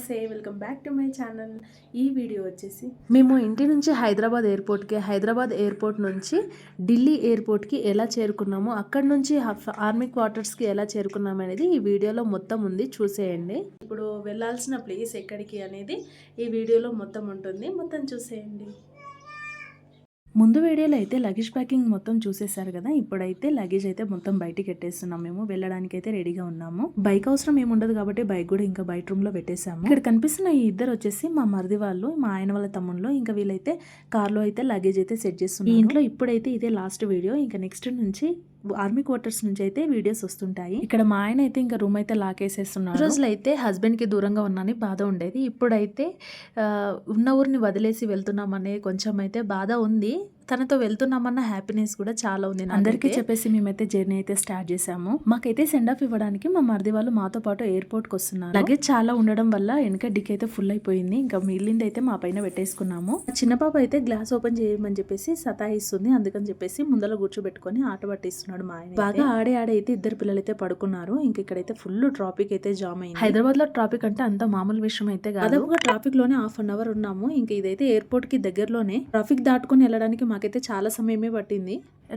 నమస్తే welcome back to my channel. ఈ video వచ్చేసి మేము ఇంటి నుంచి హైదరాబాద్ ఎయిర్పోర్ట్కి హైదరాబాద్ ఎయిర్పోర్ట్ నుంచి ఢిల్లీ ఎయిర్పోర్ట్కి ఎలా చేరుకున్నాము అక్కడ నుంచి ఆర్మీ క్వార్టర్స్కి ఎలా చేరుకున్నాము అనేది ఈ వీడియోలో మొత్తం ఉంది. చూసేయండి. ఇప్పుడు వెళ్ళాల్సిన ప్లేస్ ఎక్కడికి అనేది ఈ వీడియోలో మొత్తం ఉంటుంది. మొత్తం చూసేయండి. ముందు వీడియోలో అయితే లగేజ్ ప్యాకింగ్ మొత్తం చూసేశారు కదా ఇప్పుడైతే లగేజ్ అయితే మొత్తం బయటికి పెట్టేస్తున్నాం మేము వెళ్ళడానికి అయితే రెడీగా ఉన్నాము. బైక్ అవసరం ఏముండదు కాబట్టి బైక్ కూడా ఇంకా బయట రూమ్లో పెట్టేశాము. ఇక్కడ కనిపిస్తున్న ఈ ఇద్దరు వచ్చేసి మా మరిది వాళ్ళు మా ఆయన వాళ్ళ తమ్ముళ్ళు ఇంకా వీళ్ళైతే కార్లో అయితే లగేజ్ అయితే సెట్ చేస్తున్నారు. ఇంట్లో ఇప్పుడైతే ఇదే లాస్ట్ వీడియో ఇంకా నెక్స్ట్ నుంచి ఆర్మీ క్వార్టర్స్ నుంచి అయితే వీడియోస్ వస్తుంటాయి. ఇక్కడ మా ఆయన అయితే ఇంకా రూమ్ అయితే లాకేసేస్తున్నాడు. రోజులు అయితే హస్బెండ్కి దూరంగా ఉన్నానని బాధ ఉండేది. ఇప్పుడైతే ఉన్న ఊరిని వదిలేసి వెళ్తున్నామనే కొంచెం అయితే బాధ ఉంది. తనతో వెళ్తున్నామన్న హ్యాపీనెస్ కూడా చాలా ఉంది అందరికీ చెప్పేసి మేమైతే జర్నీ అయితే స్టార్ట్ చేసాము మాకైతే సెండ్ ఆఫ్ ఇవ్వడానికి మా మరిది వాళ్ళు మాతో పాటు ఎయిర్పోర్ట్కి వస్తున్నారు. లగేజ్ చాలా ఉండడం వల్ల వెనక డిక్ అయితే ఫుల్ అయిపోయింది. ఇంకా మిగిలింది అయితే మా పైన పెట్టేసుకున్నాము. చిన్న పాప అయితే గ్లాస్ ఓపెన్ చేయమని చెప్పేసి సతాయిస్తుంది. అందుకని చెప్పేసి ముందర కూర్చోబెట్టుకొని ఆట పట్టిస్తున్నాడు మా ఆయన బాగా ఆడే ఆడే అయితే ఇద్దరు పిల్లలు అయితే పడుకున్నారు. ఇంక ఇక్కడైతే ఫుల్ ట్రాఫిక్ అయితే జామ్ అయింది. హైదరాబాద్లో ట్రాఫిక్ అంటే అంత మామూలు విషయం అయితే కాదు. ట్రాఫిక్లోనే హాఫ్ అన్ అవర్ ఉన్నాము. ఇంకా ఇదైతే ఎయిర్పోర్ట్కి దగ్గరలోనే. ట్రాఫిక్ దాటుకొని వెళ్ళడానికి మాకైతే చాలా సమయమే పట్టింది.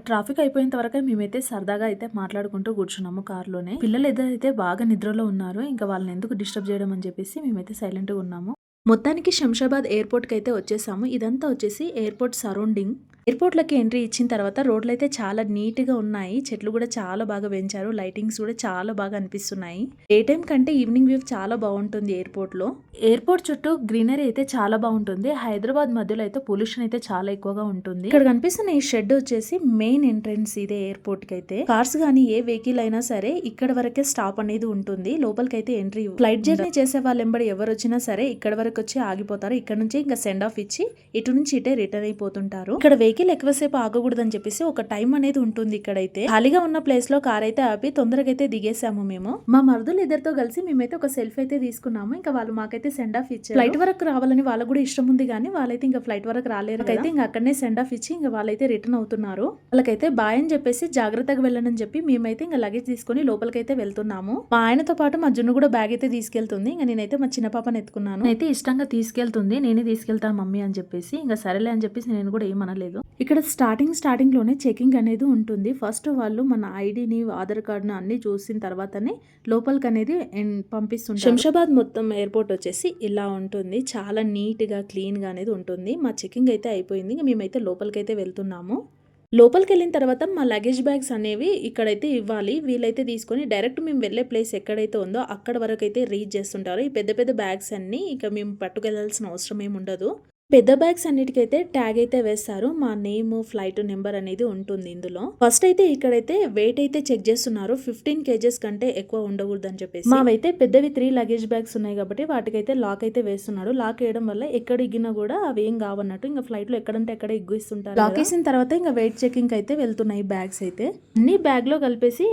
ట్రాఫిక్ అయిపోయేంత వరకు మేమైతే సరదాగా అయితే మాట్లాడుకుంటూ కూర్చున్నాము కార్లోనే. పిల్లలు ఇద్దరైతే బాగా నిద్రలో ఉన్నారు ఇంకా వాళ్ళని ఎందుకు డిస్టర్బ్ చేయడం అని చెప్పేసి మేమైతే సైలెంట్గా ఉన్నాము. మొత్తానికి శంషాబాద్ ఎయిర్పోర్ట్కి అయితే వచ్చేసాము. ఇదంతా వచ్చేసి ఎయిర్పోర్ట్ సరౌండింగ్ ఎయిర్పోర్ట్లకి ఎంట్రీ ఇచ్చిన తర్వాత రోడ్లు అయితే చాలా నీట్గా ఉన్నాయి. చెట్లు కూడా చాలా బాగా పెంచారు. లైటింగ్స్ కూడా చాలా బాగా అనిపిస్తున్నాయి. డే టైం కంటే ఈవినింగ్ వ్యూ చాలా బాగుంటుంది ఎయిర్పోర్ట్లో ఎయిర్పోర్ట్ చుట్టూ గ్రీనరీ అయితే చాలా బాగుంటుంది. హైదరాబాద్ మధ్యలో అయితే పొల్యూషన్ అయితే చాలా ఎక్కువగా ఉంటుంది. ఇక్కడ కనిపిస్తున్న ఈ షెడ్ వచ్చేసి మెయిన్ ఎంట్రన్స్ ఇదే ఎయిర్పోర్ట్కి అయితే కార్స్ కానీ ఏ వెహికల్ అయినా సరే ఇక్కడ వరకే స్టాప్ అనేది ఉంటుంది. లోపలికి అయితే ఎంట్రీ ఫ్లైట్ జర్నీ చేసే వాళ్ళు ఎంబడి ఎవరు వచ్చినా సరే ఇక్కడ వరకు వచ్చి ఆగిపోతారు. ఇక్కడ నుంచి ఇంకా సెండ్ ఆఫ్ ఇచ్చి ఇటు నుంచి ఇటే రిటర్న్ అయిపోతుంటారు. ఇక్కడ వెహికల్ ఎక్కువసేపు ఆగకూడదని చెప్పేసి ఒక టైం అనేది ఉంటుంది ఇక్కడైతే. ఖాళీగా ఉన్న ప్లేస్లో కార్ అయితే ఆపి తొందరగా అయితే దిగేసాము మేము. మా మరుదులు ఇద్దరితో కలిసి మేమైతే ఒక సెల్ఫీ అయితే తీసుకున్నాము. ఇంకా వాళ్ళు మాకైతే సెండ్ ఆఫ్ ఇచ్చారు. ఫ్లైట్ వరకు రావాలని వాళ్ళకు కూడా ఇష్టం ఉంది కానీ వాళ్ళైతే ఇంకా ఫ్లైట్ వరకు రాలేరు. అయితే ఇంకా అక్కడనే సెండ్ ఆఫ్ ఇచ్చి ఇంకా వాళ్ళైతే రిటర్న్ అవుతున్నారు. వాళ్ళకైతే బాయ్ అని చెప్పేసి జాగ్రత్తగా వెళ్ళనని చెప్పి మేమైతే ఇంకా లగేజ్ తీసుకొని లోపలికైతే వెళ్తున్నాము. మా ఆయనతో పాటు మా జున్ను కూడా బ్యాగ్ అయితే తీసుకెళ్తుంది. ఇంకా నేనైతే మా చిన్న పాపని ఎత్తుకున్నాను. అయితే ఇష్టంగా తీసుకెళ్తుంది. నేనే తీసుకెళ్తాను మమ్మీ అని చెప్పేసి. ఇంకా సరేలే అని చెప్పేసి నేను కూడా ఏమనలేదు. ఇక్కడ స్టార్టింగ్ స్టార్టింగ్లోనే చెకింగ్ అనేది ఉంటుంది. ఫస్ట్ వాళ్ళు మన ఐడిని ఆధార్ కార్డును అన్ని చూసిన తర్వాతనే లోపలికి అనేది పంపిస్తుంది పంపిస్తుంటారు. శంషాబాద్ మొత్తం ఎయిర్పోర్ట్ వచ్చేసి ఇలా ఉంటుంది. చాలా నీట్గా క్లీన్గా అనేది ఉంటుంది. మా చెకింగ్ అయితే అయిపోయింది. ఇంకా మేమైతే లోపలికి అయితే వెళ్తున్నాము. లోపలికి వెళ్ళిన తర్వాత మా లగేజ్ బ్యాగ్స్ అనేవి ఇక్కడైతే ఇవ్వాలి. వీలైతే తీసుకొని డైరెక్ట్ మేము వెళ్ళే ప్లేస్ ఎక్కడైతే ఉందో అక్కడ వరకు అయితే రీచ్ చేస్తుంటారు. ఈ పెద్ద పెద్ద బ్యాగ్స్ అన్నీ ఇక మేము పట్టుకెళ్ళాల్సిన అవసరం ఏమి ఉండదు. పెద్ద బ్యాగ్స్ అన్నిటికైతే ట్యాగ్ అయితే వేస్తారు. మా నేమ్ ఫ్లైట్ నెంబర్ అనేది ఉంటుంది ఇందులో. ఫస్ట్ అయితే ఇక్కడైతే వెయిట్ అయితే చెక్ చేస్తున్నారు. ఫిఫ్టీన్ కేజెస్ కంటే ఎక్కువ ఉండకూడదు అని చెప్పేసి. మావైతే పెద్దవి త్రీ లగేజ్ బ్యాగ్స్ ఉన్నాయి కాబట్టి వాటికైతే లాక్ అయితే వేస్తున్నాడు లాక్ వేయడం వల్ల ఎక్కడ ఇగ్గినా కూడా అవి ఏం కావన్నట్టు ఇంకా ఫ్లైట్లో ఎక్కడంటే ఎక్కడ ఇగ్గిస్తుంటారు లాక్ వేసిన తర్వాత ఇంకా వెయిట్ చెకింగ్ అయితే వెళ్తున్నాయి బ్యాగ్స్ అయితే. అన్ని బ్యాగ్లో కలిపేసి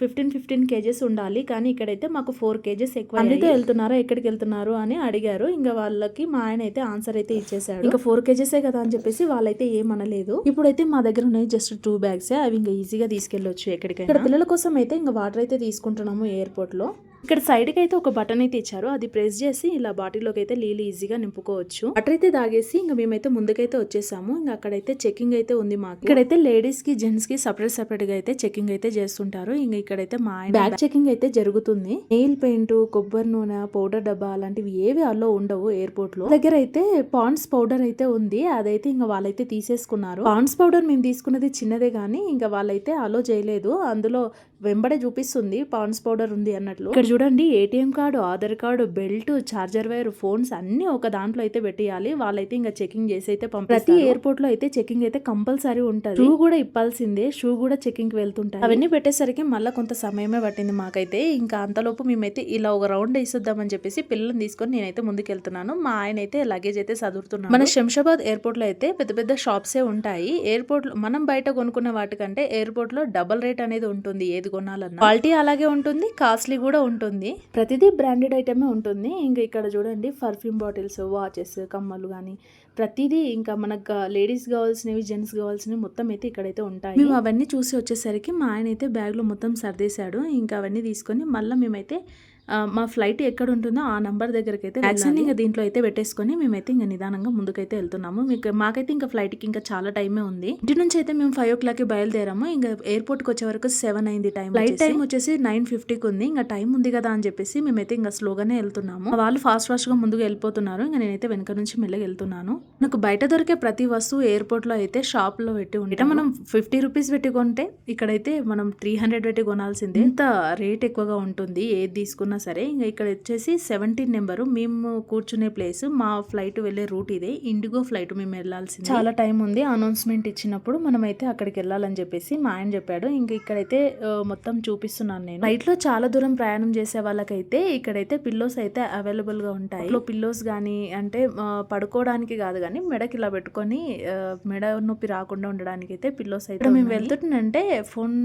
ఫిఫ్టీన్ ఫిఫ్టీన్ కేజెస్ ఉండాలి. కానీ ఇక్కడైతే మాకు ఫోర్ కేజెస్ ఎక్కువ అందుకే వెళ్తున్నారా ఎక్కడికి వెళ్తున్నారు అని అడిగారు. ఇంకా వాళ్ళకి మా ఆయన అయితే ఆన్సర్ అయితే ఇచ్చేసాడు ఇంకా ఫోర్ కేజెసే కదా అని చెప్పేసి వాళ్ళైతే ఏమనలేదు. ఇప్పుడైతే మా దగ్గర ఉన్నాయి జస్ట్ టూ బ్యాగ్స్ అవి ఇంకా ఈజీగా తీసుకెళ్ళొచ్చు ఎక్కడికైనా. ఇక్కడ పిల్లల కోసం అయితే ఇంకా వాటర్ అయితే తీసుకుంటున్నాము ఎయిర్పోర్ట్లో. ఇక్కడ సైడ్కి అయితే ఒక బటన్ అయితే ఇచ్చారు. అది ప్రెస్ చేసి ఇలా బాటిల్లోకి అయితే నీళ్ళు ఈజీగా నింపుకోవచ్చు. వాటర్ అయితే తాగేసి ఇంకా మేమైతే ముందుకైతే వచ్చేసాము. ఇంకా అక్కడైతే చెకింగ్ అయితే ఉంది మాకు. ఇక్కడైతే లేడీస్కి జెంట్స్కి సపరేట్ సపరేట్గా అయితే చెకింగ్ అయితే చేస్తుంటారు. ఇంకా ఇక్కడైతే మా బ్యాగ్ చెకింగ్ అయితే జరుగుతుంది. నెయిల్ పెయింట్ కొబ్బరి నూనె పౌడర్ డబ్బా అలాంటివి ఏవి అల్లో ఉండవు ఎయిర్పోర్ట్లో దగ్గర అయితే పాండ్స్ పౌడర్ అయితే ఉంది. అదైతే ఇంకా వాళ్ళైతే తీసేసుకున్నారు. పాండ్స్ పౌడర్ మేము తీసుకున్నది చిన్నదే గానీ ఇంకా వాళ్ళైతే అలో చేయలేదు. అందులో వెంబడే చూపిస్తుంది పాండ్స్ పౌడర్ ఉంది అన్నట్లు. ఇక్కడ చూడండి ATM card Aadhaar card belt charger wire phones అన్ని ఒక దాంట్లో అయితే పెట్టేయాలి. వాళ్ళైతే ఇంకా చెకింగ్ చేసి అయితే ప్రతి ఎయిర్పోర్ట్లో అయితే చెకింగ్ అయితే కంపల్సరీ ఉంటుంది. షూ కూడా ఇప్పాల్సిందే. షూ కూడా చెకింగ్కి వెళ్తుంటాయి. అవన్నీ పెట్టేసరికి మళ్ళీ కొంత సమయమే పట్టింది మాకైతే. ఇంకా అంతలోపు మేమైతే ఇలా ఒక రౌండ్ వేసొద్దామని చెప్పేసి పిల్లల్ని తీసుకొని నేనైతే ముందుకు వెళ్తున్నాను మా ఆయన అయితే లగేజ్ అయితే చదువుతున్నాను మన శంషాబాద్ ఎయిర్పోర్ట్లో అయితే పెద్ద పెద్ద షాప్సే ఉంటాయి. ఎయిర్పోర్ట్లో మనం బయట కొనుక్కున్న వాటికంటే ఎయిర్పోర్ట్లో డబల్ రేట్ అనేది ఉంటుంది. ఏది కొనాలన్నా. క్వాలిటీ అలాగే ఉంటుంది కాస్ట్లీ కూడా ఉంటుంది ప్రతిదీ బ్రాండెడ్ ఐటమే ఉంటుంది. ఇంకా ఇక్కడ చూడండి పర్ఫ్యూమ్ బాటిల్స్ వాచెస్ కమ్మలు కానీ ప్రతిదీ ఇంకా మనకు లేడీస్ కావాల్సినవి జెంట్స్ కావాల్సినవి మొత్తం అయితే ఇక్కడైతే ఉంటాయి. మేము అవన్నీ చూసి వచ్చేసరికి మా ఆయన అయితే బ్యాగ్లో మొత్తం సర్దేశాడు. ఇంకా అవన్నీ తీసుకొని మళ్ళీ మేమైతే మా ఫ్లైట్ ఎక్కడ ఉంటుందో ఆ నంబర్ దగ్గరికి అయితే వ్యాక్సిన్ ఇంకా దీంట్లో అయితే పెట్టేసుకొని మేమైతే ఇంకా నిదానంగా ముందుకైతే వెళ్తున్నాము. మీకు మాకైతే ఇంకా ఫ్లైట్కి ఇంకా చాలా టైమే ఉంది. ఇంటి నుంచి అయితే మేము ఫైవ్ ఓ క్లాక్ బయలుదేరాము. ఇంకా ఎయిర్పోర్ట్కి వచ్చే వరకు సెవెన్ అయింది టైం ఫ్లైట్ టైం వచ్చేసి నైన్ ఫిఫ్టీకి ఉంది. ఇంకా టైం ఉంది కదా అని చెప్పేసి మేమైతే ఇంకా స్లోగానే వెళ్తున్నాము. వాళ్ళు ఫాస్ట్ ఫాస్ట్గా ముందుకు వెళ్ళిపోతున్నారు. ఇంకా నేనైతే వెనక నుంచి మెల్లగా వెళ్తున్నాను. నాకు బయట దొరికే ప్రతి వస్తువు ఎయిర్పోర్ట్లో అయితే షాప్లో పెట్టి ఉంటే మనం ఫిఫ్టీ రూపీస్ పెట్టి కొంటే ఇక్కడైతే మనం త్రీ హండ్రెడ్ పెట్టి కొనాల్సిందే. ఇంత రేట్ ఎక్కువగా ఉంటుంది. ఏది తీసుకున్నా సరే ఇంకా ఇక్కడ వచ్చేసి సెవెంటీన్ నెంబరు మేము కూర్చునే ప్లేస్ మా ఫ్లైట్ వెళ్ళే రూట్ ఇదే. ఇండిగో ఫ్లైట్ మేము వెళ్ళాల్సింది. చాలా టైం ఉంది అనౌన్స్మెంట్ ఇచ్చినప్పుడు మనం అయితే అక్కడికి వెళ్ళాలని చెప్పేసి మా ఆయన చెప్పాడు. ఇంకా ఇక్కడైతే మొత్తం చూపిస్తున్నాను నేను. ఫ్లైట్లో చాలా దూరం ప్రయాణం చేసే వాళ్ళకైతే ఇక్కడైతే పిల్లోస్ అయితే అవైలబుల్గా ఉంటాయి. పిల్లోస్ కానీ అంటే పడుకోవడానికి కాదు కానీ మెడకి ఇలా పెట్టుకొని మెడ నొప్పి రాకుండా ఉండడానికి అయితే పిల్లోస్ అయితే మేము వెళ్తుంటే ఫోన్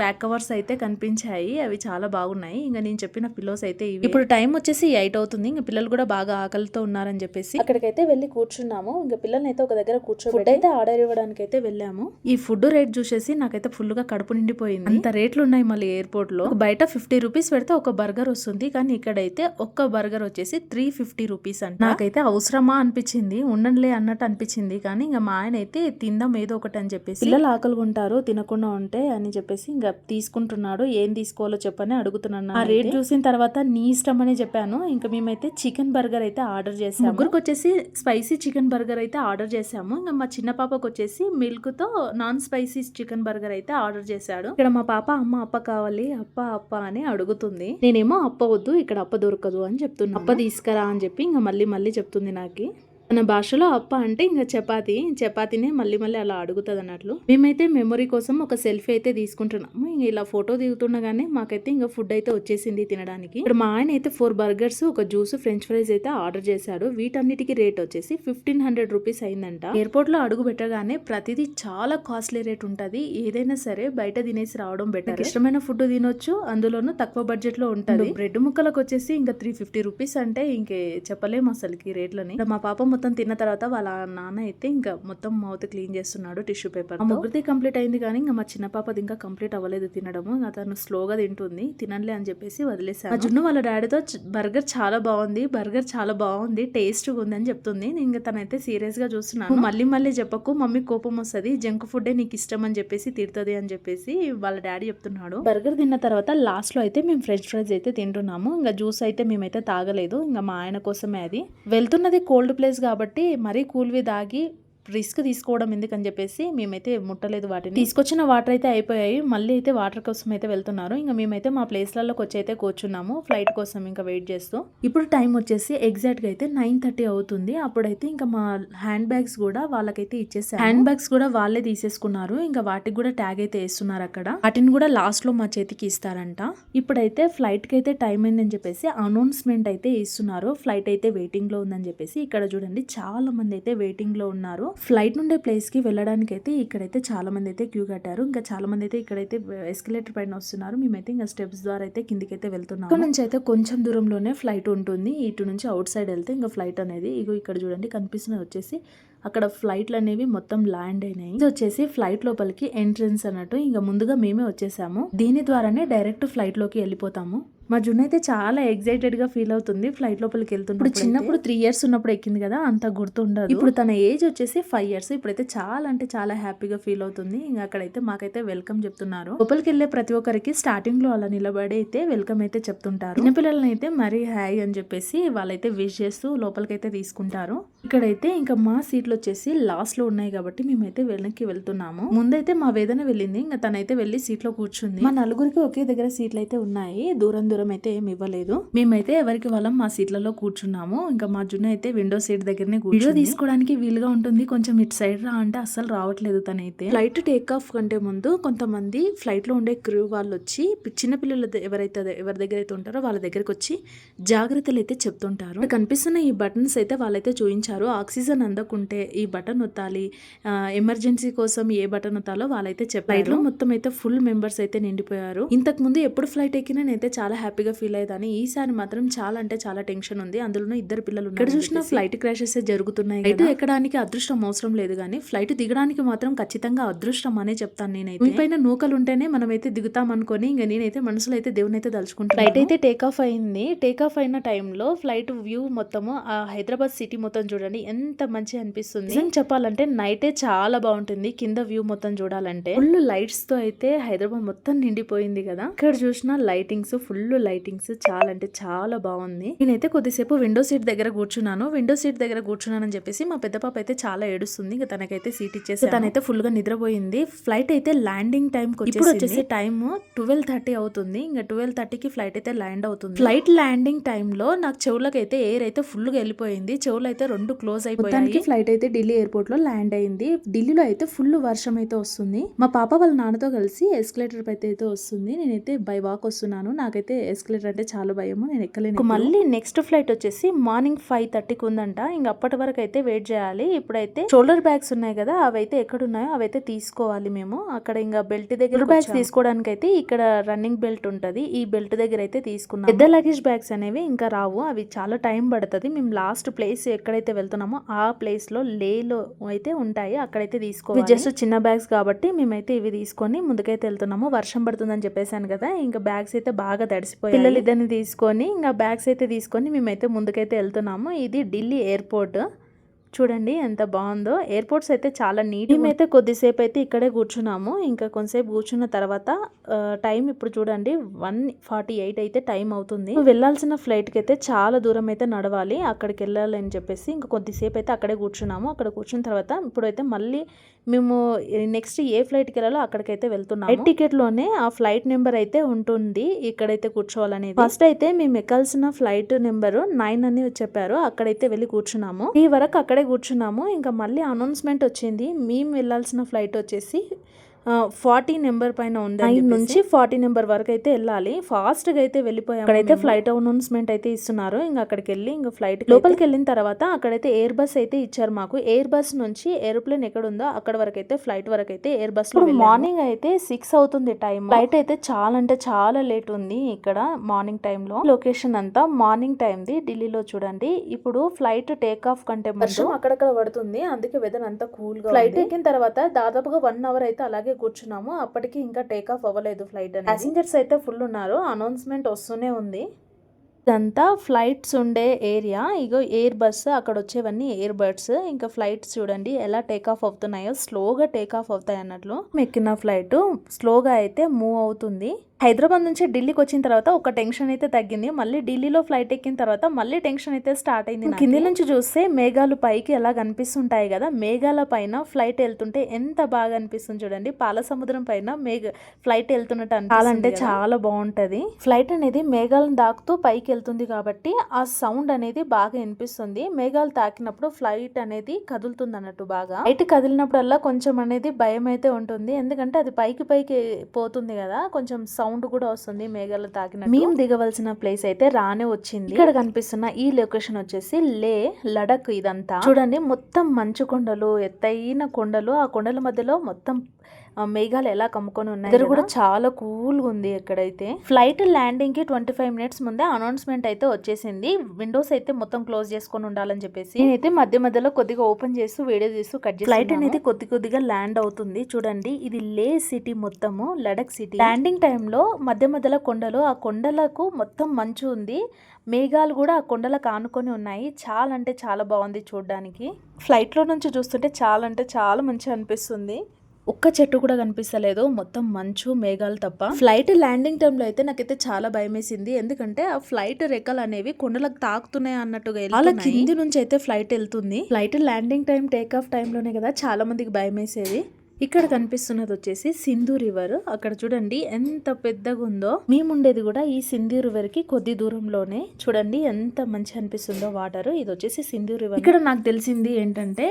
బ్యాక్ కవర్స్ అయితే కనిపించాయి. అవి చాలా బాగున్నాయి. ఇంకా నేను చెప్పిన పిల్లోస్ అయితే ఇవి. ఇప్పుడు టైం వచ్చేసి ఎయిట్ అవుతుంది. ఇంకా పిల్లలు కూడా బాగా ఆకలితో ఉన్నారని చెప్పేసి. అక్కడికైతే వెళ్ళి కూర్చున్నాము. ఇంకా పిల్లల్ని అయితే ఒక దగ్గర కూర్చో ఫుడ్ అయితే ఆర్డర్ ఇవ్వడానికి అయితే వెళ్ళాము. ఈ ఫుడ్ రేట్ చూసేసి నాకైతే ఫుల్గా కడుపు నిండిపోయింది. అంత రేట్లు ఉన్నాయి మళ్ళీ ఎయిర్పోర్ట్లో బయట ఫిఫ్టీ రూపీస్ పెడితే ఒక బర్గర్ వస్తుంది. కానీ ఇక్కడైతే ఒక్క బర్గర్ వచ్చేసి త్రీ ఫిఫ్టీ రూపీస్ అంట. నాకైతే అవసరమా అనిపించింది. ఉండండిలే అన్నట్టు అనిపించింది. కానీ ఇంకా మా ఆయన అయితే తిందాం ఏదో ఒకటి అని చెప్పేసి. పిల్లలు ఆకలిగా ఉంటారు తినకుండా ఉంటే అని చెప్పేసి ఇంకా తీసుకుంటున్నాడు ఏం తీసుకోవాలో చెప్పని అడుగుతున్నాను ఆ రేట్ చూసిన తర్వాత నీ ఇష్టం అని చెప్పాను. ఇంకా మేమైతే చికెన్ బర్గర్ అయితే ఆర్డర్ చేసాము ముగ్గురికి వచ్చేసి స్పైసీ చికెన్ బర్గర్ అయితే ఆర్డర్ చేసాము ఇంకా మా చిన్న పాపకు వచ్చేసి మిల్క్తో నాన్ స్పైసీ చికెన్ బర్గర్ అయితే ఆర్డర్ చేశాడు. ఇక్కడ మా పాప అమ్మ అప్ప కావాలి అప్ప అప్ప అని అడుగుతుంది. నేనేమో అప్ప వద్దు ఇక్కడ అప్ప దొరకదు అని చెప్తున్నా. అప్ప తీసుకురా అని చెప్పి ఇంకా మళ్ళీ మళ్ళీ చెప్తుంది నాకు. మన భాషలో అప్ప అంటే ఇంకా చపాతి. చపాతీనే మళ్ళీ మళ్ళీ అలా అడుగుతుంది అన్నట్లు. మేమైతే మెమొరీ కోసం ఒక సెల్ఫీ అయితే తీసుకుంటున్నాము. ఇంక ఇలా ఫోటో దిగుతుండగానే మాకైతే ఇంకా ఫుడ్ అయితే వచ్చేసింది తినడానికి. ఇక్కడ మా ఆయన అయితే ఫోర్ బర్గర్స్ ఒక జ్యూస్ ఫ్రెంచ్ ఫ్రైస్ అయితే ఆర్డర్ చేశాడు. వీటన్నిటికి రేట్ వచ్చేసి ఫిఫ్టీన్ హండ్రెడ్ రూపీస్ అయిందంట. ఎయిర్పోర్ట్లో అడుగు పెట్టగానే ప్రతిదీ చాలా కాస్ట్లీ రేట్ ఉంటది. ఏదైనా సరే బయట తినేసి రావడం బెటర్ ఇష్టమైన ఫుడ్ తినొచ్చు. అందులోనూ తక్కువ బడ్జెట్లో ఉంటది. బ్రెడ్ ముక్కలకు వచ్చేసి ఇంకా త్రీ ఫిఫ్టీ రూపీస్ అంటే ఇంకే చెప్పలేము అసలుకి రేట్లని మా పాప మొత్తం తిన్న తర్వాత వాళ్ళ నాన్న అయితే ఇంకా మొత్తం మౌత్ క్లీన్ చేస్తున్నాడు టిష్యూ పేపర్ ముగ్గురిది కంప్లీట్ అయింది కానీ ఇంకా మా చిన్న పాపది ఇంకా కంప్లీట్ అవ్వలేదు తినడము. ఇంకా తను స్లోగా తింటుంది. తినలే అని చెప్పేసి వదిలేసాను ఆ జున్ను వాళ్ళ డాడీతో బర్గర్ చాలా బాగుంది. బర్గర్ చాలా బాగుంది. టేస్ట్ ఉంది అని చెప్తుంది. ఇంకా తనైతే సీరియస్గా చూస్తున్నాను. మళ్ళీ మళ్ళీ చెప్పకు. మమ్మీ కోపం వస్తుంది. జంక్ ఫుడ్ నీకు ఇష్టం అని చెప్పేసి తిడుతుంది అని చెప్పేసి వాళ్ళ డాడీ చెప్తున్నాడు. బర్గర్ తిన్న తర్వాత లాస్ట్లో అయితే మేము ఫ్రెంచ్ ఫ్రైస్ అయితే తింటున్నాము. ఇంకా జ్యూస్ అయితే మేమైతే తాగలేదు. ఇంకా మా ఆయన కోసమే అది. వెళ్తున్నది కోల్డ్ ప్లేస్ కాబట్టి మరీ కూల్వి తాగి రిస్క్ తీసుకోవడం ఎందుకని చెప్పేసి మేమైతే ముట్టలేదు వాటిని. తీసుకొచ్చిన వాటర్ అయితే అయిపోయాయి. మళ్ళీ అయితే వాటర్ కోసం అయితే వెళ్తున్నారు. ఇంకా మేమైతే మా ప్లేస్లలోకి వచ్చి అయితే కూర్చున్నాము. ఫ్లైట్ కోసం ఇంకా వెయిట్ చేస్తూ. ఇప్పుడు టైం వచ్చేసి ఎగ్జాక్ట్గా అయితే నైన్ థర్టీ అవుతుంది. అప్పుడైతే ఇంకా మా హ్యాండ్ బ్యాగ్స్ కూడా వాళ్ళకైతే ఇచ్చేసారు. హ్యాండ్ బ్యాగ్స్ కూడా వాళ్ళే తీసేసుకున్నారు. ఇంకా వాటికి కూడా ట్యాగ్ అయితే వేస్తున్నారు అక్కడ. వాటిని కూడా లాస్ట్లో మా చేతికి ఇస్తారంట. ఇప్పుడైతే ఫ్లైట్కి అయితే టైం అయిందని చెప్పేసి అనౌన్స్మెంట్ అయితే ఇస్తున్నారు. ఫ్లైట్ అయితే వెయిటింగ్లో ఉందని చెప్పేసి. ఇక్కడ చూడండి చాలా మంది అయితే వెయిటింగ్లో ఉన్నారు. ఫ్లైట్ నుండే ప్లేస్కి వెళ్ళడానికి అయితే ఇక్కడైతే చాలా మంది అయితే క్యూ కట్టారు. ఇంకా చాలా మంది అయితే ఇక్కడైతే ఎస్కలేటర్ పైన వస్తున్నారు. మేమైతే ఇంకా స్టెప్స్ ద్వారా అయితే కిందికి అయితే వెళ్తున్నాం ఇక్కడ నుంచి అయితే కొంచెం దూరంలోనే ఫ్లైట్ ఉంటుంది. ఇటు నుంచి అవుట్ సైడ్ వెళ్తే ఇంకా ఫ్లైట్ అనేది ఇగో ఇక్కడ చూడండి కనిపిస్తున్నది వచ్చేసి అక్కడ ఫ్లైట్లు అనేవి మొత్తం ల్యాండ్ అయినాయి. ఇది వచ్చేసి ఫ్లైట్ లోపలికి ఎంట్రన్స్ అన్నట్టు. ఇంకా ముందుగా మేమే వచ్చేసాము. దీని ద్వారానే డైరెక్ట్ ఫ్లైట్లోకి వెళ్ళిపోతాము. మా జున్ అయితే చాలా ఎక్సైటెడ్గా ఫీల్ అవుతుంది ఫ్లైట్ లోపలికి వెళ్తుంది ఇప్పుడు చిన్నప్పుడు త్రీ ఇయర్స్ ఉన్నప్పుడు ఎక్కింది కదా అంత గుర్తుండదు. ఇప్పుడు తన ఏజ్ వచ్చేసి ఫైవ్ ఇయర్స్ ఇప్పుడైతే చాలా అంటే చాలా హ్యాపీగా ఫీల్ అవుతుంది. ఇంకా అక్కడైతే మాకైతే వెల్కమ్ చెప్తున్నారు. లోపలికి వెళ్ళే ప్రతి ఒక్కరికి స్టార్టింగ్లో అలా నిలబడి అయితే వెల్కమ్ అయితే చెప్తుంటారు. చిన్నపిల్లలని అయితే మరీ హాయ్ అని చెప్పేసి వాళ్ళైతే విష్ చేస్తూ లోపలికైతే తీసుకుంటారు. ఇక్కడైతే ఇంకా మా సీట్లు వచ్చేసి లాస్ట్లో ఉన్నాయి కాబట్టి మేమైతే వెనక్కి వెళ్తున్నాము. ముందైతే మా వేదన వెళ్ళింది. ఇంకా తనైతే వెళ్ళి సీట్లో కూర్చుంది. మా నలుగురికి ఒకే దగ్గర సీట్లు అయితే ఉన్నాయి. దూరం దూరం అయితే ఏమి ఇవ్వలేదు. మేమైతే ఎవరికి వాళ్ళం మా సీట్లలో కూర్చున్నాము. ఇంకా మా జున్న అయితే విండో సీట్ దగ్గరనే వీడియో తీసుకోవడానికి వీలుగా ఉంటుంది. కొంచెం ఇటు సైడ్ రా అంటే అస్సలు రావట్లేదు తనైతే. ఫ్లైట్ టేక్ ఆఫ్ కంటే ముందు కొంతమంది ఫ్లైట్లో ఉండే క్రూ వాళ్ళు వచ్చి చిన్న పిల్లలు ఎవరైతే ఎవరి దగ్గర అయితే ఉంటారో వాళ్ళ దగ్గరికి వచ్చి జాగ్రత్తలు అయితే చెప్తుంటారు. కనిపిస్తున్న ఈ బటన్స్ అయితే వాళ్ళైతే చూపించారు ఆక్సిజన్ అందకుంటే ఈ బటన్ ఒత్తాలి ఆ, ఎమర్జెన్సీ కోసం ఏ బటన్ ఒత్తాలో వాళ్ళైతే చెప్పారు. మొత్తం అయితే ఫుల్ మెంబర్స్ అయితే నిండిపోయారు. ఇంతకు ముందు ఎప్పుడు ఫ్లైట్ ఎక్కినా నేనైతే చాలా హ్యాపీగా ఫీల్ అయ్యేదాన్ని. ఈసారి మాత్రం చాలా అంటే చాలా టెన్షన్ ఉంది. అందులోనూ ఇద్దరు పిల్లలు ఇక్కడ చూసిన ఫ్లైట్ క్రాషెస్ జరుగుతున్నాయి ఫ్లైట్ ఎక్కడానికి అదృష్టం అవసరం లేదు కానీ ఫ్లైట్ దిగడానికి మాత్రం ఖచ్చితంగా అదృష్టం అనే చెప్తాను నేనైతే. మీ పైన నూకలు ఉంటేనే మనం అయితే దిగుతాం అనుకొని ఇంకా నేనైతే మనసులో అయితే దేవుని అయితే దలుచుకుంటాను ఫ్లైట్ అయితే టేక్ ఆఫ్ అయింది. టేక్ ఆఫ్ అయిన టైంలో ఫ్లైట్ వ్యూ మొత్తము ఆ హైదరాబాద్ సిటీ మొత్తం చూడండి. ఎంత మంచి అనిపిస్తుంది. నిజం చెప్పాలంటే నైటే చాలా బాగుంటుంది. కింద వ్యూ మొత్తం చూడాలంటే. ఫుల్ లైట్స్తో అయితే హైదరాబాద్ మొత్తం నిండిపోయింది కదా. ఇక్కడ చూసిన లైటింగ్స్ ఫుల్ లైటింగ్స్ చాలా అంటే చాలా బాగుంది. నేనైతే కొద్దిసేపు విండో సీట్ దగ్గర కూర్చున్నాను. విండో సీట్ దగ్గర కూర్చున్నానని చెప్పేసి మా పెద్ద పాప అయితే చాలా ఏడుస్తుంది. ఇంకా తనకైతే సీట్ ఇచ్చేసి తనైతే ఫుల్గా నిద్రపోయింది. ఫ్లైట్ అయితే ల్యాండింగ్ టైం ఇప్పుడు వచ్చేసి టైం ట్వెల్వ్ థర్టీ అవుతుంది. ఇంకా ట్వెల్వ్ థర్టీకి ఫ్లైట్ అయితే ల్యాండ్ అవుతుంది. ఫ్లైట్ ల్యాండింగ్ టైంలో నాకు చెవులకు అయితే ఎయిర్ అయితే ఫుల్గా వెళ్ళిపోయింది. చెవులు అయితే రెండు క్లోజ్ అయిపోయాయి. ఫ్లైట్ అయితే ఢిల్లీ ఎయిర్పోర్ట్లో ల్యాండ్ అయింది. ఢిల్లీలో అయితే ఫుల్ వర్షం అయితే వస్తుంది. మా పాప వాళ్ళ నాన్నతో కలిసి ఎస్కలేటర్ పైతే అయితే వస్తుంది. నేనైతే బై వాక్ వస్తున్నాను. నాకైతే ఎస్కలేటర్ అంటే చాలా భయము. నేను ఎక్కలేను మళ్ళీ నెక్స్ట్ ఫ్లైట్ వచ్చేసి మార్నింగ్ ఫైవ్ థర్టీకి ఉందంట. ఇంకా అప్పటి వరకు అయితే వెయిట్ చేయాలి. ఇప్పుడైతే షోల్డర్ బ్యాగ్స్ ఉన్నాయి కదా అవి అయితే ఎక్కడ ఉన్నాయో అవి అయితే తీసుకోవాలి మేము. అక్కడ ఇంకా బెల్ట్ దగ్గర బ్యాగ్స్ తీసుకోవడానికి అయితే ఇక్కడ రన్నింగ్ బెల్ట్ ఉంటది. ఈ బెల్ట్ దగ్గర అయితే తీసుకున్నాం పెద్ద లగేజ్ బ్యాగ్స్ అనేవి ఇంకా రావు. అవి చాలా టైం పడుతుంది. మేము లాస్ట్ ప్లేస్ ఎక్కడైతే వెళ్తున్నామో ఆ ప్లేస్లో లేలో అయితే ఉంటాయి అక్కడైతే తీసుకోవాలి. జస్ట్ చిన్న బ్యాగ్స్ కాబట్టి మేమైతే ఇవి తీసుకొని ముందుకైతే వెళ్తున్నాము. వర్షం పడుతుందని చెప్పేసాను కదా ఇంకా బ్యాగ్స్ అయితే బాగా తడిసిపోయి పిల్లలు ఇద్దరిని తీసుకొని ఇంకా బ్యాగ్స్ అయితే తీసుకొని మేమైతే ముందుకైతే వెళ్తున్నాము. ఇది ఢిల్లీ ఎయిర్పోర్ట్. చూడండి ఎంత బాగుందో. ఎయిర్పోర్ట్స్ అయితే చాలా నీట్ మేమైతే కొద్దిసేపు అయితే ఇక్కడే కూర్చున్నాము. ఇంకా కొంతసేపు కూర్చున్న తర్వాత టైం ఇప్పుడు చూడండి వన్ ఫార్టీ ఎయిట్ అయితే టైం అవుతుంది. వెళ్ళాల్సిన ఫ్లైట్కి అయితే చాలా దూరం అయితే నడవాలి. అక్కడికి వెళ్ళాలి అని చెప్పేసి ఇంకా కొద్దిసేపు అయితే అక్కడే కూర్చున్నాము. అక్కడ కూర్చున్న తర్వాత ఇప్పుడైతే మళ్ళీ మేము నెక్స్ట్ ఏ ఫ్లైట్కి వెళ్ళాలో అక్కడికైతే వెళ్తున్నాం ఫ్లైట్ టికెట్లోనే ఆ ఫ్లైట్ నెంబర్ అయితే ఉంటుంది. ఇక్కడైతే కూర్చోవాలనేది. ఫస్ట్ అయితే మేము ఎక్కాల్సిన ఫ్లైట్ నెంబర్ నైన్ అని చెప్పారు. అక్కడైతే వెళ్ళి కూర్చున్నాము. ఈ వరకు అక్కడే కూర్చున్నాము. ఇంకా మళ్ళీ అనౌన్స్మెంట్ వచ్చింది. మేము వెళ్ళాల్సిన ఫ్లైట్ వచ్చేసి ఫార్టీ నెంబర్ పైన ఉంది నైన్ నుంచి ఫార్టీ నెంబర్ వరకు అయితే వెళ్ళాలి. ఫాస్ట్గా అయితే వెళ్ళిపోయాం అక్కడైతే ఫ్లైట్ అనౌన్స్మెంట్ అయితే ఇస్తున్నారు. ఇంకా అక్కడికి వెళ్ళి ఇంకా ఫ్లైట్ లోపలికి వెళ్ళిన తర్వాత అక్కడైతే ఎయిర్ బస్ అయితే ఇచ్చారు మాకు. ఎయిర్ బస్ నుంచి ఏరోప్లేన్ ఎక్కడ ఉందో అక్కడ వరకు అయితే ఫ్లైట్ వరకు అయితే ఎయిర్ బస్లో మార్నింగ్ అయితే సిక్స్ అవుతుంది టైం ఫ్లైట్ అయితే చాలా అంటే చాలా లేట్ ఉంది ఇక్కడ మార్నింగ్ టైం లో. లొకేషన్ అంతా మార్నింగ్ టైం ది ఢిల్లీలో చూడండి. ఇప్పుడు ఫ్లైట్ టేక్ ఆఫ్ కంటే ముందు అక్కడక్కడ పడుతుంది. అందుకే వెదర్ అంతా కూల్గా ఫ్లైట్ ఎక్కిన తర్వాత దాదాపుగా వన్ అవర్ అయితే అలాగే కూర్చున్నాము. అప్పటికి ఇంకా టేక్ ఆఫ్ అవ్వలేదు ఫ్లైట్ అని ప్యాసింజర్స్ అయితే ఫుల్ ఉన్నారు. అనౌన్స్మెంట్ వస్తూనే ఉంది. ఇదంతా ఫ్లైట్స్ ఉండే ఏరియా ఇగో ఎయిర్ బస్ అక్కడ వచ్చేవన్నీ ఎయిర్ బర్డ్స్ ఇంకా ఫ్లైట్స్ చూడండి ఎలా టేక్ ఆఫ్ అవుతున్నాయో. స్లోగా టేక్ ఆఫ్ అవుతాయి అన్నట్లు. ఎక్కిన ఫ్లైట్ స్లోగా అయితే మూవ్ అవుతుంది. హైదరాబాద్ నుంచి ఢిల్లీకి వచ్చిన తర్వాత ఒక టెన్షన్ అయితే తగ్గింది. మళ్ళీ ఢిల్లీలో ఫ్లైట్ ఎక్కిన తర్వాత మళ్ళీ టెన్షన్ అయితే స్టార్ట్ అయింది కింది నుంచి చూస్తే మేఘాలు పైకి ఎలా కనిపిస్తుంటాయి కదా? మేఘాల పైన ఫ్లైట్ వెళ్తుంటే ఎంత బాగా అనిపిస్తుంది చూడండి. పాల సముద్రం పైన మేఘ ఫ్లైట్ వెళ్తున్నట్టు చాలా అంటే చాలా బాగుంటది. ఫ్లైట్ అనేది మేఘాలను దాకుతూ పైకి వెళ్తుంది కాబట్టి ఆ సౌండ్ అనేది బాగా వినిపిస్తుంది. మేఘాలు తాకినప్పుడు ఫ్లైట్ అనేది కదులుతుంది అన్నట్టు బాగా. ఫ్లైట్ కదిలినప్పుడల్లా కొంచెం అనేది భయం అయితే ఉంటుంది. ఎందుకంటే అది పైకి పైకి పోతుంది కదా? కొంచెం సౌండ్ కూడా వస్తుంది మేఘాలు తాకిన మేము దిగవలసిన ప్లేస్ అయితే రానే వచ్చింది. ఇక్కడ కనిపిస్తున్న ఈ లొకేషన్ వచ్చేసి లే లడక్ ఇదంతా. చూడండి మొత్తం మంచు కొండలు ఎత్తైన కొండలు ఆ కొండల మధ్యలో మొత్తం మేఘాలు ఎలా కమ్ముకొని ఉన్నాయి ఇద్దరు కూడా చాలా కూల్ ఉంది ఎక్కడైతే. ఫ్లైట్ ల్యాండింగ్కి ట్వంటీ ఫైవ్ మినిట్స్ ముందే అనౌన్స్మెంట్ అయితే వచ్చేసింది. విండోస్ అయితే మొత్తం క్లోజ్ చేసుకొని ఉండాలని చెప్పేసి. నేనైతే మధ్య మధ్యలో కొద్దిగా ఓపెన్ చేస్తూ వీడియో చేస్తూ కట్ చేసి ఫ్లైట్ అనేది కొద్ది కొద్దిగా ల్యాండ్ అవుతుంది. చూడండి ఇది లే సిటీ మొత్తము లడక్ సిటీ ల్యాండింగ్ టైంలో మధ్య మధ్యలో కొండలు ఆ కొండలకు మొత్తం మంచు ఉంది. మేఘాలు కూడా ఆ కొండలకు ఆనుకొని ఉన్నాయి. చాలా అంటే చాలా బాగుంది చూడడానికి. ఫ్లైట్లో నుంచి చూస్తుంటే చాలా అంటే చాలా మంచిగా అనిపిస్తుంది. ఒక్క చెట్టు కూడా కనిపిస్తలేదు. మొత్తం మంచు మేఘాలు తప్ప. ఫ్లైట్ ల్యాండింగ్ టైంలో అయితే నాకైతే చాలా భయం వేసింది ఎందుకంటే ఆ ఫ్లైట్ రెక్కలు అనేవి కొండలకు తాకుతున్నాయి అన్నట్టుగా అలా కింది నుంచి అయితే ఫ్లైట్ వెళ్తుంది. Flight landing time take off టైంలోనే కదా చాలా మందికి భయం వేసేది ఇక్కడ కనిపిస్తున్నది వచ్చేసి సింధు రివర్. అక్కడ చూడండి ఎంత పెద్దగా ఉందో మేముండేది కూడా ఈ సింధు రివర్కి కొద్ది దూరంలోనే. చూడండి ఎంత మంచి అనిపిస్తుందో వాటర్ ఇది వచ్చేసి సింధు రివర్ ఇక్కడ నాకు తెలిసింది ఏంటంటే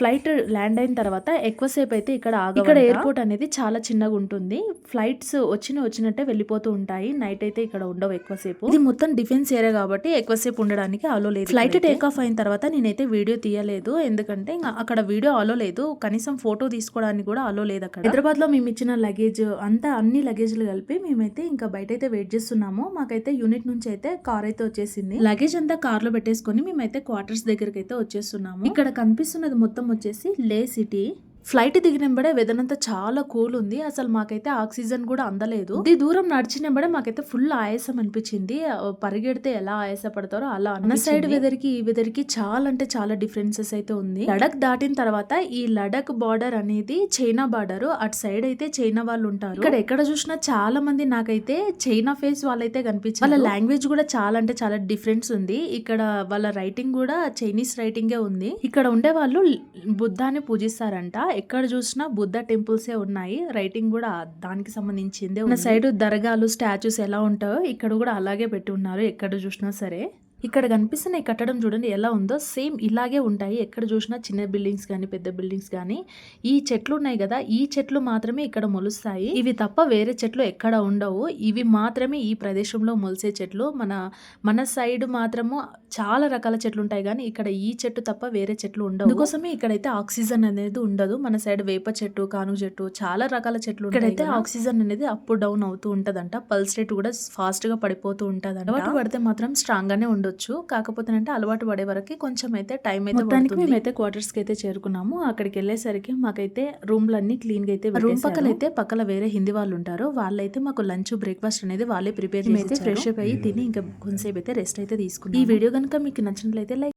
ఫ్లైట్ ల్యాండ్ అయిన తర్వాత ఎక్కువసేపు అయితే ఇక్కడ ఆగ ఇక్కడ ఎయిర్పోర్ట్ అనేది చాలా చిన్నగా ఉంటుంది. ఫ్లైట్స్ వచ్చిన వచ్చినట్టే వెళ్ళిపోతూ ఉంటాయి. నైట్ అయితే ఇక్కడ ఉండవు ఎక్కువసేపు ఇది మొత్తం డిఫెన్స్ ఏరియా కాబట్టి ఎక్కువసేపు ఉండడానికి అలో లేదు ఫ్లైట్ టేక్ ఆఫ్ అయిన తర్వాత నేనైతే వీడియో తీయలేదు. ఎందుకంటే అక్కడ వీడియో అలో లేదు. కనీసం ఫోటో తీసుకోవడానికి కూడా అలో లేదు అక్కడ హైదరాబాద్లో మేము ఇచ్చిన లగేజ్ అంతా అన్ని లగేజ్లు కలిపి మేమైతే ఇంకా బయట అయితే వెయిట్ చేస్తున్నాము. మాకైతే యూనిట్ నుంచి అయితే కార్ అయితే వచ్చేసింది. లగేజ్ అంతా కార్లో పెట్టేసుకొని మేమైతే క్వార్టర్స్ దగ్గరికి అయితే వచ్చేస్తున్నాము. ఇక్కడ కనిపిస్తున్నది మొత్తం వచ్చేసి లే సిటీ ఫ్లైట్ దిగినంబడే వెదనంతా చాలా కూల్ ఉంది. అసలు మాకైతే ఆక్సిజన్ కూడా అందలేదు. ఇది దూరం నడిచినంబడే మాకైతే ఫుల్ ఆయాసం అనిపించింది. పరిగెడితే ఎలా ఆయాస పడతారో అలా అన్న సైడ్ వెదర్కి ఈ వెదర్కి చాలా అంటే చాలా డిఫరెన్సెస్ అయితే ఉంది. లడక్ దాటిన తర్వాత ఈ లడక్ బార్డర్ అనేది చైనా బార్డర్. అటు సైడ్ అయితే చైనా వాళ్ళు ఉంటారు. ఇక్కడ ఎక్కడ చూసినా చాలా మంది నాకైతే చైనా ఫేస్ వాళ్ళైతే కనిపించారు. వాళ్ళ లాంగ్వేజ్ కూడా చాలా అంటే చాలా డిఫరెన్స్ ఉంది. ఇక్కడ వాళ్ళ రైటింగ్ కూడా చైనీస్ రైటింగే ఉంది. ఇక్కడ ఉండే వాళ్ళు బుద్ధాన్ని పూజిస్తారంట. ఎక్కడ చూసినా బుద్ధ టెంపుల్సే ఉన్నాయి. రైటింగ్ కూడా దానికి సంబంధించిందే ఉన్న సైడ్ దర్గాలు స్టాచ్యూస్ ఎలా ఉంటాయో ఇక్కడ కూడా అలాగే పెట్టి ఉన్నారు. ఎక్కడ చూసినా సరే. ఇక్కడ కనిపిస్తున్న ఈ కట్టడం చూడండి ఎలా ఉందో. సేమ్ ఇలాగే ఉంటాయి. ఎక్కడ చూసినా చిన్న బిల్డింగ్స్ కానీ పెద్ద బిల్డింగ్స్ కానీ ఈ చెట్లు ఉన్నాయి కదా ఈ చెట్లు మాత్రమే ఇక్కడ మొలుస్తాయి. ఇవి తప్ప వేరే చెట్లు ఎక్కడ ఉండవు. ఇవి మాత్రమే ఈ ప్రదేశంలో మొలిసే చెట్లు. మన మన సైడ్ మాత్రము చాలా రకాల చెట్లు ఉంటాయి కానీ ఇక్కడ ఈ చెట్టు తప్ప వేరే చెట్లు ఉండవు. అందుకోసమే ఇక్కడైతే ఆక్సిజన్ అనేది ఉండదు. మన సైడ్ వేప చెట్టు కానుగ చెట్టు చాలా రకాల చెట్లు ఇక్కడైతే ఆక్సిజన్ అనేది అప్ డౌన్ అవుతూ ఉంటదంట. పల్స్ రేట్ కూడా ఫాస్ట్గా పడిపోతూ ఉంటదంట. పడితే మాత్రం స్ట్రాంగ్ గానే ఉండొచ్చు కాకపోతే అంటే అలవాటు పడే వరకు కొంచెం అయితే టైం అయితే మొత్తానికి మేమైతే క్వార్టర్స్కి అయితే చేరుకున్నాము. అక్కడికి వెళ్ళేసరికి మాకైతే రూమ్లన్నీ క్లీన్గా అయితే రూమ్ పక్కన అయితే పక్కన వేరే హిందీ వాళ్ళు ఉంటారు వాళ్ళైతే మాకు లంచ్ బ్రేక్ఫాస్ట్ అనేది వాళ్ళే ప్రిపేర్ చేసి ఫ్రెష్ అప్ అయ్యి తిని ఇంకా కొంతసేపు అయితే రెస్ట్ అయితే తీసుకున్నాం ఈ వీడియో కనుక మీకు నచ్చినట్లయితే లైక్